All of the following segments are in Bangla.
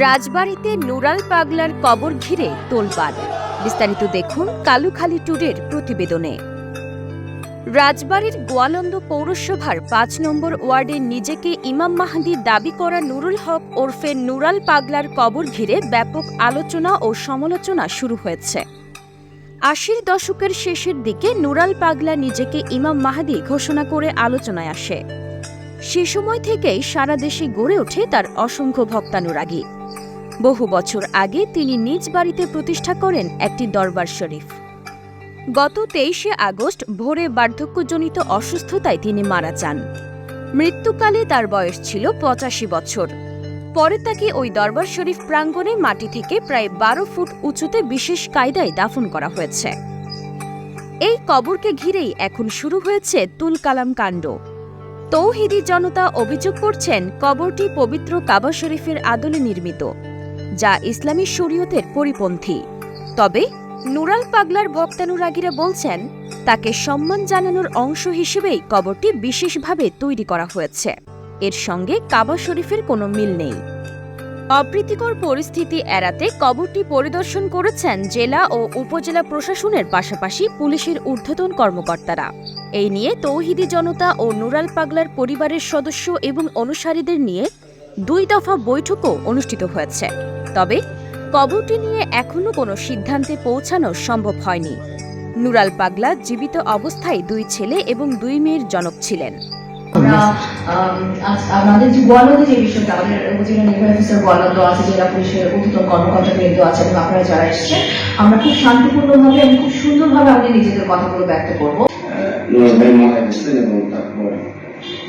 রাজবাড়িতে নুরাল পাগলার কবর ঘিরে তোলপাড়। বিস্তারিত দেখুন কালুখালী ট্যুরের প্রতিবেদনে। রাজবাড়ির গোয়ালন্দ পৌরসভার পাঁচ নম্বর ওয়ার্ডে নিজেকে ইমাম মাহাদি দাবি করা নুরুল হক ওরফে নুরাল পাগলার কবর ঘিরে ব্যাপক আলোচনা ও সমালোচনা শুরু হয়েছে। আশির দশকের শেষের দিকে নুরাল পাগলা নিজেকে ইমাম মাহাদি ঘোষণা করে আলোচনায় আসে। সে সময় থেকেই সারা দেশে গড়ে ওঠে তার অসংখ্য ভক্তানুরাগী। বহু বছর আগে তিনি নিজ বাড়িতে প্রতিষ্ঠা করেন একটি দরবার শরীফ। গত তেইশে আগস্ট ভোরে বার্ধক্যজনিত অসুস্থতায় তিনি মারা যান। মৃত্যুকালে তার বয়স ছিল পঁচাশি বছর। পরে তাকে ওই দরবার শরীফ প্রাঙ্গণে মাটি থেকে প্রায় বারো ফুট উঁচুতে বিশেষ কায়দায় দাফন করা হয়েছে। এই কবরকে ঘিরেই এখন শুরু হয়েছে তুল কালাম কাণ্ড। তৌহিদি জনতা অভিযোগ করছেন কবরটি পবিত্র কাবা শরীফের আদলে নির্মিত, যা ইসলামী শরীয়তের পরিপন্থী। তবে নুরাল পাগলার ভক্তানুরাগীরা বলছেন, তাকে সম্মান জানানোর অংশ হিসেবেই কবরটি বিশেষভাবে তৈরি করা হয়েছে। এর সঙ্গে কাবা শরীফের কোনো মিল নেই। অপ্রীতিকর পরিস্থিতি এড়াতে কবরটি পরিদর্শন করেছেন জেলা ও উপজেলা প্রশাসনের পাশাপাশি পুলিশের ঊর্ধ্বতন কর্মকর্তারা। এই নিয়ে তৌহিদি জনতা ও নুরাল পাগলার পরিবারের সদস্য এবং অনুসারীদের নিয়ে দুই দফা বৈঠকও অনুষ্ঠিত হয়েছে। তবে কবরটি নিয়ে এখনও কোনো সিদ্ধান্তে পৌঁছানো সম্ভব হয়নি। নুরাল পাগলা জীবিত অবস্থায় দুই ছেলে এবং দুই মেয়ের জনক ছিলেন। আমাদের যে গোয়ালন্দে যে বিষয়টা আমাদের নির্বাহী অফিসার গোয়ালন্দ আছে, জেলা পুলিশের ঊর্ধ্বতন কর্মকর্তা বৃন্দ আছেন এবং আপনারা যারা এসেছেন, আমরা খুব শান্তিপূর্ণভাবে এবং খুব সুন্দরভাবে আমাদের নিজেদের কথাগুলো ব্যক্ত করব। ভাই মারা গেছেন এবং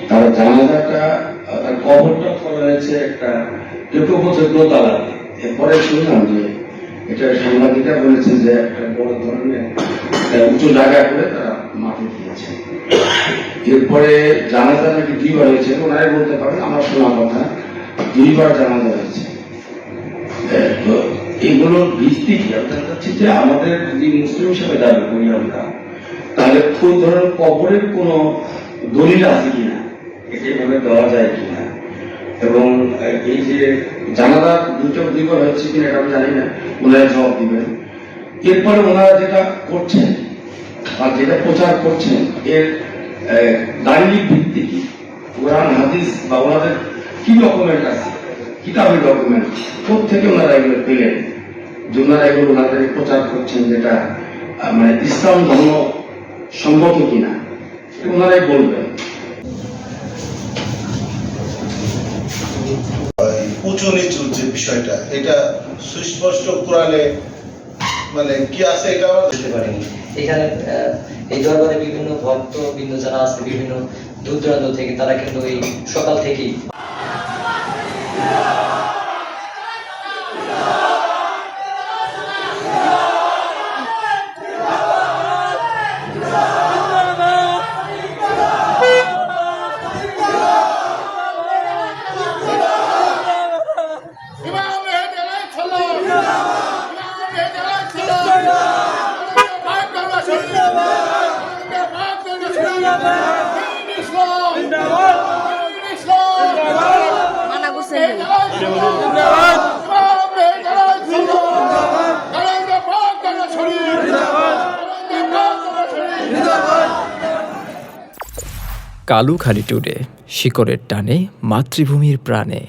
তার জানাজাটা তার কবরটা হয়েছে একটা দোতলা এরপরে শুনলাম যে এটা সাংবাদিকরা বলেছে যে একটা বড় ধরনের উঁচু জায়গা করে তারা মাটি দিয়েছে। এরপরে জানাজা নাকি দুইবার হয়েছে, ওনারাই বলতে পারেন, আমার শোনা কথা, দুইবার জানাজা হয়েছে। এগুলোর ভিত্তি কি? জানতে চাচ্ছি যে আমাদের যদি মুসলিম হিসেবে দাবি করি আমরা তাহলে কোন ধরনের কবরের কোন দলিল আছে কিনা? এটা এভাবে দেওয়া যায় কিনা? এবং এই যে জানালা দুটো দুইবার হচ্ছে কিনা এটা আমি জানি না, ওনারা জবাব দিবেন। এরপরে ওনারা যেটা করছেন আর যেটা প্রচার করছেন, এর দালিলিক ভিত্তি কি? কোরআন, হাদিস বা ওনাদের কি ডকুমেন্ট আছে? কিতাবের ডকুমেন্ট থেকে ওনারা এগুলো পেলেন। যে ওনারা এগুলো ওনাদের প্রচার করছেন যেটা মানে ইসলাম ধর্ম সম্মত কিনা ওনারাই বলবেন উঁচু নিচু যে বিষয়টা এটা সুস্পষ্ট কোরআনে মানে কি আছে এটা? আমরা বুঝতে পারিনি এখানে আহ, এই দরবারে বিভিন্ন ভক্ত বিন্দু যারা আছে বিভিন্ন দূর দূরান্ত থেকে তারা কিন্তু এই সকাল থেকেই কালুখালী টুডে শিকড়ের টানে মাতৃভূমির প্রাণে।